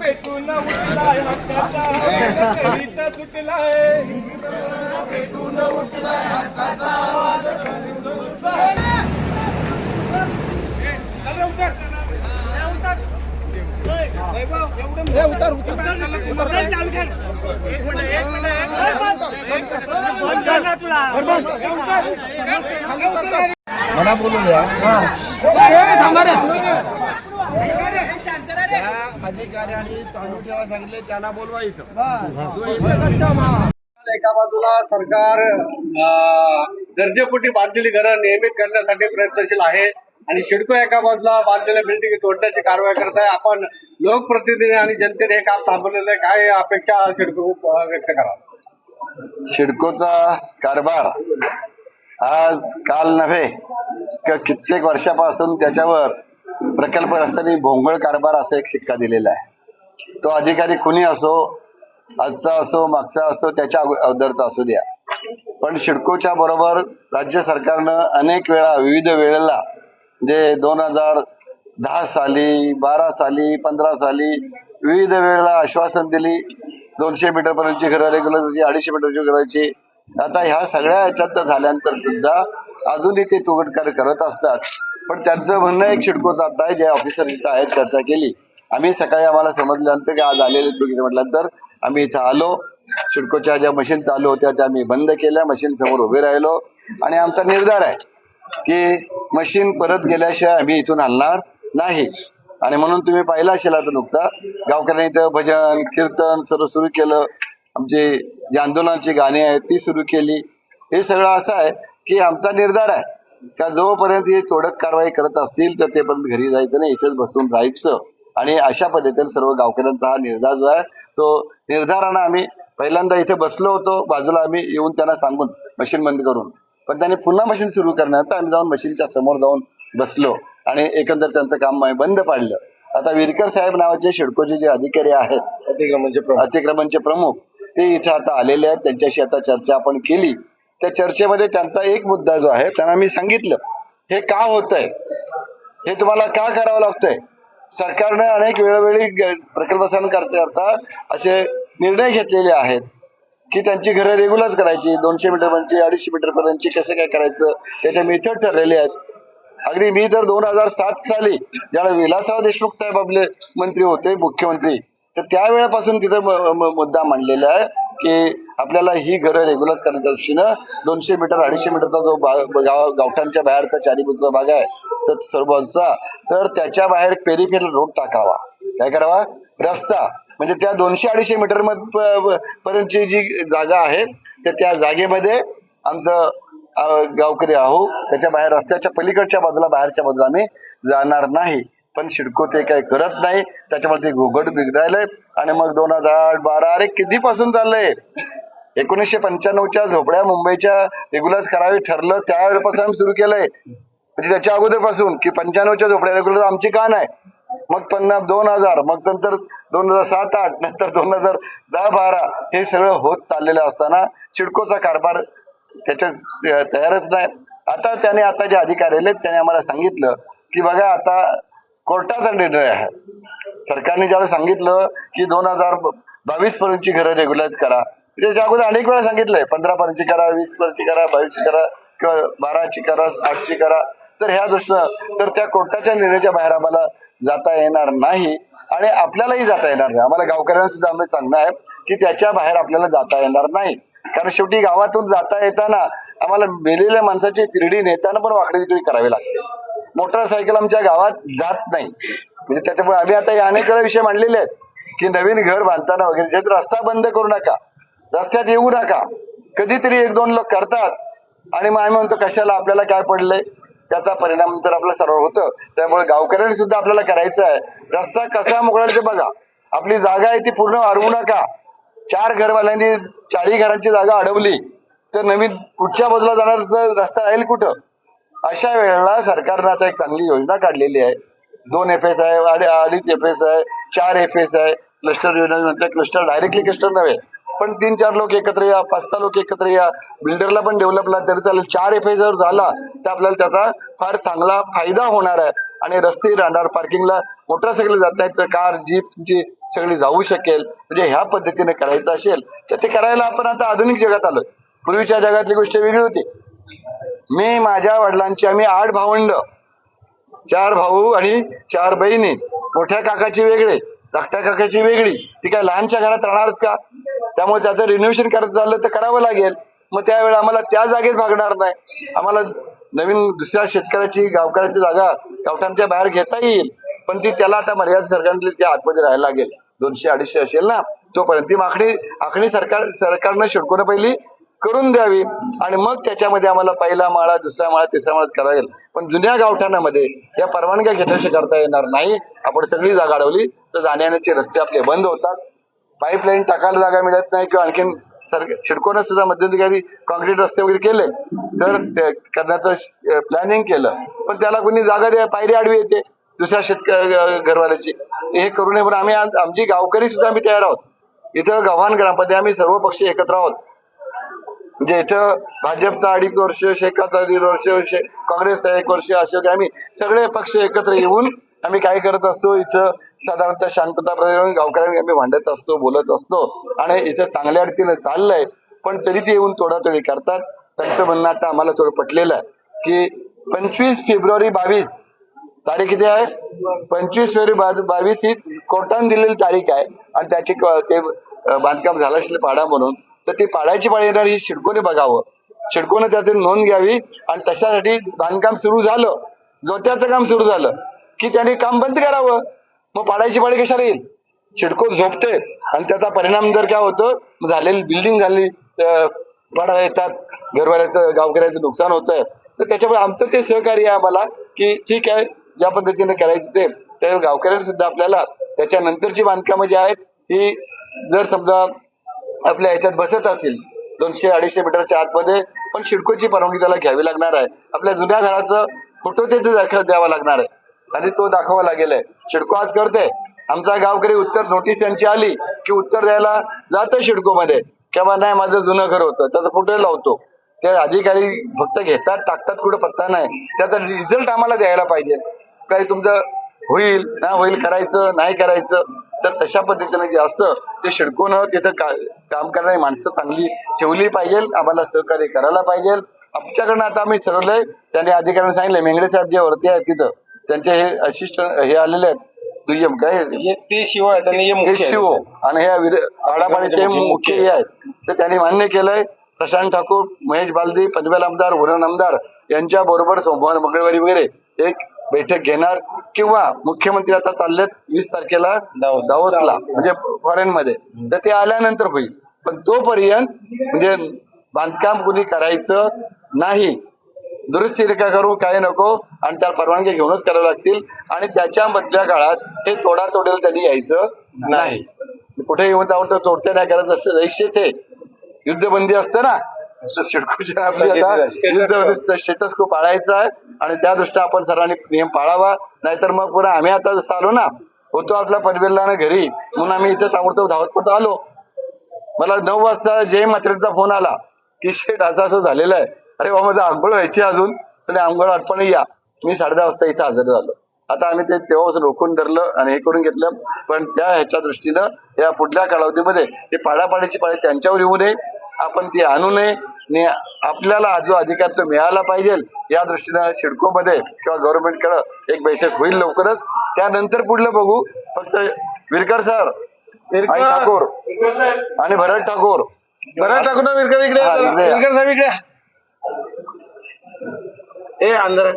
पेटून उठलाय हक्काचा आवाज करीत सुटलाय पेटून उठलाय हक्काचा आवाज उतर. उतर. मला बोलू द्या त्या अधिकाऱ्यांनी चालू ठेवा सांगितले त्यांना बोलवा इथं. एका बाजूला सरकार गरजेपोटी बांधलेली घरं नियमित करण्यासाठी प्रयत्नशील आहे आणि शिडको एका बाजूला बांधलेल्या बिल्डिंग तोडण्याची कारवाई करत आहे आपण लोकप्रतिनिधी आणि जनतेने हे काम थांबवलेलं आहे. काय अपेक्षा शिडको व्यक्त करा सिडकोचा कारभार आज काल नव्हे कित्येक वर्षापासून त्याच्यावर प्रकल्प रस्त्याने भोंगळ कारभार असा एक शिक्का दिलेला आहे. तो अधिकारी कुणी असो आजचा असो मागचा असो त्याच्या अगोदरचा असू द्या. पण सिडकोच्या बरोबर राज्य सरकारनं अनेक वेळा विविध वेळेला म्हणजे दोन हजार दहा साली बारा साली पंधरा साली विविध वेळेला आश्वासन दिली. दोनशे मीटर पर्यंतची घरं रेग्युलरची अडीचशे मीटरची घराची आता ह्या सगळ्या ह्याच्यात झाल्यानंतर सुद्धा अजूनही ते तुगटकार करत असतात. पण त्यांचं म्हणणं एक शिडको आता आहे जे ऑफिसर इथं आहेत चर्चा केली. आम्ही सकाळी आम्हाला समजल्यानंतर की आज आलेले आहेत म्हटल्यानंतर आम्ही इथं आलो. शिडकोच्या ज्या मशीन चालू होत्या त्या आम्ही बंद केल्या. मशीन समोर उभे राहिलो. आणि आमचा निर्धार आहे की मशीन परत गेल्याशिवाय आम्ही इथून हलणार नाही. आणि म्हणून तुम्ही पाहिलं असेल आता नुकता गावकऱ्यांनी इथं भजन कीर्तन सर्व सुरू केलं. आमचे जे आंदोलनाची गाणी आहेत ती सुरू केली. हे सगळं असं आहे की आमचा निर्धार आहे. का जोपर्यंत हे तोडक कारवाई करत असतील तर तेपर्यंत घरी जायचं नाही. इथेच बसून राहायचं. आणि अशा पद्धतीने सर्व गावकऱ्यांचा हा निर्धार जो आहे तो निर्धारानं आम्ही पहिल्यांदा इथे बसलो होतो. बाजूला आम्ही येऊन त्यांना सांगून मशीन बंद करून. पण त्यांनी पुन्हा मशीन सुरू करण्याचं आम्ही जाऊन मशीनच्या समोर जाऊन बसलो. आणि एकंदर त्यांचं काम आम्ही बंद पाडलं. आता विरकर साहेब नावाचे शिडकोचे जे अधिकारी आहेत अतिक्रमणचे प्रमुख. अतिक्रमणचे प्रमुख ते इथे आता आलेले आहेत त्यांच्याशी आता चर्चा आपण केली. त्या चर्चेमध्ये त्यांचा एक मुद्दा जो आहे त्यांना मी सांगितलं. हे का होत आहे हे तुम्हाला का करावं लागतंय? सरकारने अनेक वेळोवेळी प्रकल्प करता असे निर्णय घेतलेले आहेत की त्यांची घरं रेग्युलर करायची दोनशे मीटरपर्यंतची अडीचशे मीटर पर्यंतची कसं काय करायचं त्याच्या मेथड ठरलेले आहेत. अगदी मी तर दोन हजार सात साली ज्याला विलासराव देशमुख साहेब आपले मंत्री होते मुख्यमंत्री तर त्यावेळेपासून तिथं म- म- मुद्दा मांडलेला आहे की आपल्याला ही घरं रेग्युलर करण्याच्या दृष्टीनं दोनशे मीटर अडीचशे मीटरचा जो बा- गाव गावठांच्या बाहेरचा चारी भाग आहे तर सर्वांचा तर त्याच्या बाहेर पेरिफेरल रोड टाकावा. काय करावा? रस्ता. म्हणजे त्या दोनशे अडीचशे मीटर मध- प- पर्यंतची जी जागा आहे तर त्या जागेमध्ये आमचं गावकरी आहो त्याच्या बाहेर रस्त्याच्या पलीकडच्या बाजूला बाहेरच्या बाजूला आम्ही जाणार नाही. पण शिडको ते काही करत नाही. त्याच्यामुळे ते घोगड बिघडायलंय. आणि मग दोन हजार बारा अरे कितीपासून चाललंय? एकोणीसशे पंच्याण्णवच्या झोपड्या मुंबईच्या रेग्युलर करावी ठरलं. त्यावेळेपासून आम्ही सुरू केलंय. म्हणजे त्याच्या अगोदरपासून की पंच्याण्णवच्या झोपड्या रेग्युलर आमची का नाही? मग पन्नास दोन हजार मग नंतर दोन हजार सात आठ नंतर दोन हजार दहा बारा हे सगळं होत चाललेलं असताना सिडकोचा कारभार त्याच्यात तयारच नाही. आता त्याने आता जे अधिकारी आले त्याने आम्हाला सांगितलं की बघा आता कोर्टाचा निर्णय आहे. सरकारने ज्याला सांगितलं की दोन हजार बावीस पर्यंतची घरं रेग्युलाइज करा त्याच्या अगोदर अनेक वेळा सांगितलंय पंधरा पर्यंतची करा वीस पर्यंतची करा बावीसची करा किंवा बाराची करा आठची करा. तर ह्या दृष्टीनं तर त्या कोर्टाच्या निर्णयाच्या बाहेर आम्हाला जाता येणार नाही आणि आपल्यालाही जाता येणार नाही. आम्हाला गावकऱ्यांना सुद्धा आम्ही सांगणं आहे की त्याच्या बाहेर आपल्याला जाता येणार नाही. कारण शेवटी गावातून जाता येताना आम्हाला मेलेल्या माणसाची तिरडी नेताना पण वाकडी तिकडी करावी लागते. मोटरसायकल आमच्या गावात जात नाही. म्हणजे त्याच्यामुळे आम्ही आता हे अनेक वेळा विषय मांडलेले आहेत की नवीन घर बांधताना वगैरे जे रस्ता बंद करू नका रस्त्यात येऊ नका. कधीतरी एक दोन लोक करतात. आणि मग आम्ही म्हणतो कशाला आपल्याला काय पडलंय? त्याचा परिणाम तर आपला सर्व होतं. त्यामुळे गावकऱ्यांनी सुद्धा आपल्याला करायचं आहे. रस्ता कसा मोकळा ते बघा. आपली जागा आहे ती पूर्ण अडवू नका. चार घरवाल्यांनी चारही घरांची जागा अडवली तर नवीन पुढच्या बाजूला जाणार रस्ता राहील कुठं? अशा वेळेला सरकारनं आता एक चांगली योजना काढलेली आहे. दोन एफ एस आहे अडीच एफ एस आहे चार एफ एस आहे. क्लस्टर योजना म्हणतात क्लस्टर डायरेक्टली क्लस्टर नव्हे. पण तीन चार लोक एकत्र या पाच सहा लोक एकत्र या. बिल्डरला पण डेव्हलपला तरी चालेल. चार एफ एस जर झाला तर आपल्याला त्याचा फार चांगला फायदा होणार आहे. आणि रस्ते राहणार पार्किंगला मोटरसायकल जात नाहीत तर कार जीप तुमची सगळी जाऊ शकेल. म्हणजे ह्या पद्धतीने करायचं असेल तर ते करायला आपण आता आधुनिक जगात आलो पूर्वीच्या जगातली गोष्ट वेगळी होती. मी माझ्या वडिलांची आम्ही आठ भावंड चार भाऊ आणि चार बहिणी. मोठ्या काकाची वेगळे धाकट्या काकाची वेगळी. ती काय लहानच्या घरात राहणार का? त्यामुळे त्याचं रिनोव्हेशन करायचं झालं तर करावं लागेल. मग त्यावेळेला आम्हाला त्या जागेत भागणार नाही. आम्हाला नवीन दुसऱ्या शेतकऱ्याची गावकऱ्याची जागा गावठाणच्या बाहेर घेता येईल. पण ती त्याला आता मर्यादित सरकारने त्या आतमध्ये राहायला लागेल. दोनशे अडीचशे असेल ना तोपर्यंत. ती मागणी आखणी सरकार सरकारनं शिडकोनं पहिली करून द्यावी आणि मग त्याच्यामध्ये आम्हाला पहिला माळा दुसरा माळा तिसरा माळा करावा पण जुन्या गावठाणामध्ये या परवानग्या घेतल्याशी करता येणार नाही. आपण सगळी जागा अडवली तर जाण्याचे रस्ते आपले बंद होतात. पाईपलाईन टाकायला जागा मिळत नाही किंवा आणखीन सर शिडकोनं सुद्धा मध्यंतरी कॉन्क्रीट रस्ते वगैरे केले तर ते करण्याचं प्लॅनिंग केलं. पण त्याला कोणी जागा द्या पायरी आडवी येते दुसऱ्या शेतक घरवाल्याची. हे करू नये पण आम्ही आमची गावकरी सुद्धा आम्ही तयार आहोत. इथं गव्हाण ग्रामपंचायत आम्ही सर्व पक्ष एकत्र आहोत. म्हणजे इथं भाजपचा अडीच वर्ष शेखाचा दीड वर्ष काँग्रेसचा एक वर्ष असे आम्ही सगळे पक्ष एकत्र येऊन आम्ही काय करत असतो? इथं साधारणतः शांतता प्रदेश गावकऱ्यांनी आम्ही भांडत असतो बोलत असतो आणि इथं चांगल्या रीतीने चाललंय. पण तरी ते येऊन तोडातोडी करतात. त्यांचं म्हणणं आता आम्हाला थोडं पटलेलं आहे की पंचवीस फेब्रुवारी बावीस तारीख किती आहे. पंचवीस फेब्रुवारी बा- बावीस ही कोर्टाने दिलेली तारीख आहे. आणि त्याची ते बांधकाम झालं असेल पाडा म्हणून. तर ती पाडायची पाळी येणार ही शिडकोने बघावं. शिडकोने त्याची नोंद घ्यावी आणि तशासाठी बांधकाम सुरू झालं. जोत्याचं काम सुरू झालं. की त्याने काम बंद करावं. मग पाडायची पाळी कशाला येईल? शिडको झोपते आणि त्याचा परिणाम जर काय होतं झालेली बिल्डिंग झाली पाडा येतात घरवाल्याचं गावकऱ्याचं नुकसान होतंय. तर त्याच्यामुळे आमचं ते सहकार्य आहे आम्हाला की ठीक आहे ज्या पद्धतीने करायचं ते. त्या गावकऱ्यांनी सुद्धा आपल्याला त्याच्यानंतरची बांधकामं जी आहेत ही जर समजा आपल्या ह्याच्यात बसत असेल दोनशे अडीचशे मीटरच्या आतमध्ये पण शिडकोची परवानगी त्याला घ्यावी लागणार आहे. आपल्या जुन्या घराचं फोटो ते दाखव द्यावा लागणार आहे. आणि तो दाखवा लागेल आहे. शिडको आज करते. आमचा गावकरी उत्तर नोटीस यांची आली की उत्तर द्यायला जातं शिडको मध्ये किंवा नाही माझं जुनं घर होतं. त्याचा फोटो लावतो. ते अधिकारी फक्त घेतात टाकतात कुठं पत्ता नाही. त्याचा रिझल्ट आम्हाला द्यायला पाहिजे. काही तुमचं होईल ना होईल करायचं नाही करायचं तर तशा पद्धतीने जे असतं ते शिडकोनं तिथं का, काम करणारी माणसं चांगली ठेवली पाहिजे. आम्हाला सहकार्य करायला पाहिजे. आमच्याकडनं आता आम्ही ठरवलंय त्यांनी अधिकाऱ्यांनी सांगितलं मेंगडे साहेब जे वरती आहेत तिथं त्यांचे हे असिस्टंट हे आलेले आहेत. दुय्यम काय ते शिव मुख्य शिव. आणि हे आडापाडीचे मुख्य हे आहेत. तर त्यांनी मान्य केलंय. प्रशांत ठाकूर महेश बालदी पनवेल आमदार वरण आमदार यांच्या बरोबर सोमवार मंगळवारी वगैरे एक बैठक घेणार किंवा मुख्यमंत्री आता चाललेत वीस तारखेला दावसला म्हणजे फॉरेन मध्ये. तर ते आल्यानंतर होईल. पण तोपर्यंत म्हणजे बांधकाम कुणी करायचं नाही. दुरुस्ती रेखा करू काही नको आणि त्याला परवानगी घेऊनच करावं लागतील. आणि त्याच्या मधल्या काळात हे तोडा तोडेल त्यांनी यायचं नाही. कुठे येऊन त्यावर तर तोडते नाही करत असतं. जैसे ते युद्धबंदी असते ना तसं सिडकोच्या आपली आता युद्धबंदी स्टेटस को पाळायचा आहे आणि त्या दृष्ट्या आपण सर्वांनी नियम पाळावा. नाहीतर मग पुन्हा आम्ही आता जसं आलो ना होतो आपल्या पनवेलला ना घरी. म्हणून आम्ही इथे ताबडतोब धावत पडतो आलो. मला नऊ वाजता जय मात्रेचा फोन आला. की शेट असं असं झालेलं आहे. अरे बाबा माझं आंघोळ व्हायची अजून. आणि आंघोळ आठवण या. मी साडे दहा वाजता इथे हजर झालो. आता आम्ही ते तेव्हापासून रोखून धरलं आणि हे करून घेतलं. पण त्या ह्याच्या दृष्टीनं या पुढल्या कालावधीमध्ये ते पाडापाडीची पाळी त्यांच्यावर येऊ नये. आपण ती आणू नये. आणि आपल्याला जो अधिकार तो मिळाला पाहिजे या दृष्टीनं सिडकोमध्ये किंवा गव्हर्नमेंटकडे एक बैठक होईल लवकरच. त्यानंतर पुढलं बघू. फक्त विरकर सर ठाकूर आणि भरत ठाकूर. बरं टाकू ना विरकर इकडे हा. विरकर साहेब इकडे. या. ए अंदर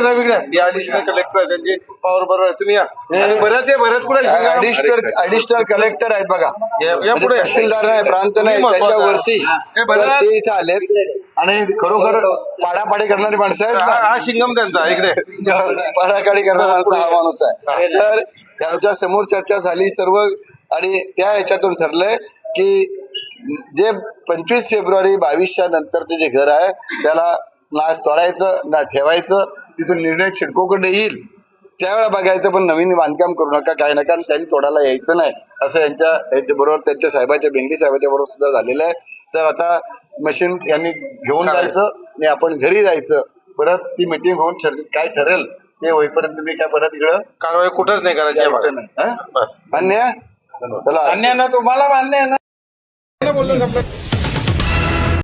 साहेब इकडे ऍडिशनल कलेक्टर आहे त्यांची पॉवर बरोबर आहे. तुम्ही या. आणि कुठे ऍडिशनल ऍडिशनल कलेक्टर आहेत बघा. या- म्हणजे पुढे. तहसीलदार नाही प्रांत नाही तुम्ही महत्वाचं. त्याच्यावरती हे तर. ते इथे आलेत. आणि खरोखर पाडापाडी करणारी माणसं आहेत हा ना. हा शिंगम त्यांचा इकडे. पाडाकाडी करणारा माणूस हा माणूस आहे. तर त्यांच्यासमोर चर्चा झाली सर्व आणि त्या ह्याच्यातून ठरलंय की जे पंचवीस फेब्रुवारी बावीसच्या नंतरचं जे घर आहे त्याला ना तोडायचं ना ठेवायचं तिथून निर्णय शिडकोकडे येईल. त्यावेळेला बघायचं पण नवीन बांधकाम करू नका काय नका आणि त्यांनी तोडायला यायचं नाही. असं यांच्या याच्या बरोबर त्यांच्या साहेबाच्या बेंगडी साहेबाच्या बरोबर सुद्धा झालेलं आहे. तर आता मशीन यांनी घेऊन जायचं आणि आपण घरी जायचं. परत ती मिटिंग होऊन काय ठरेल ते होईपर्यंत तुम्ही काय परत इकडं कारवाई कुठंच नाही करायची. हं? मान्य आहे? चला. मान्य ना तुम्हाला मान्य आहे ना.